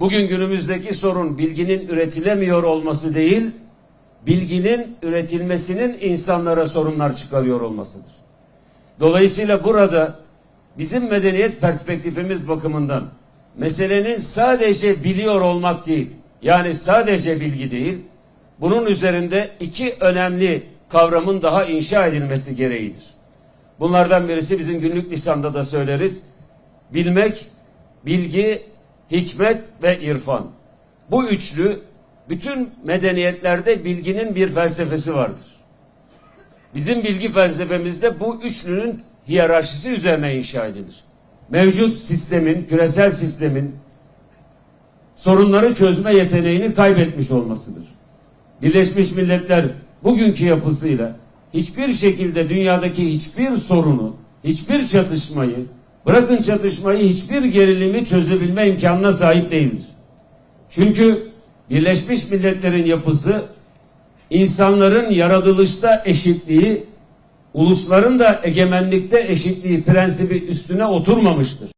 Bugün günümüzdeki sorun bilginin üretilemiyor olması değil, bilginin üretilmesinin insanlara sorunlar çıkarıyor olmasıdır. Dolayısıyla burada bizim medeniyet perspektifimiz bakımından meselenin sadece biliyor olmak değil, yani sadece bilgi değil, bunun üzerinde iki önemli kavramın daha inşa edilmesi gereğidir. Bunlardan birisi bizim günlük lisanda da söyleriz. Bilmek, bilgi, hikmet ve irfan. Bu üçlü bütün medeniyetlerde bilginin bir felsefesi vardır. Bizim bilgi felsefemizde bu üçlünün hiyerarşisi üzerine inşa edilir. Mevcut sistemin, küresel sistemin sorunları çözme yeteneğini kaybetmiş olmasıdır. Birleşmiş Milletler bugünkü yapısıyla hiçbir şekilde dünyadaki hiçbir sorunu, hiçbir çatışmayı, bırakın çatışmayı hiçbir gerilimi çözebilme imkanına sahip değildir. Çünkü Birleşmiş Milletler'in yapısı insanların yaratılışta eşitliği, ulusların da egemenlikte eşitliği prensibi üstüne oturmamıştır.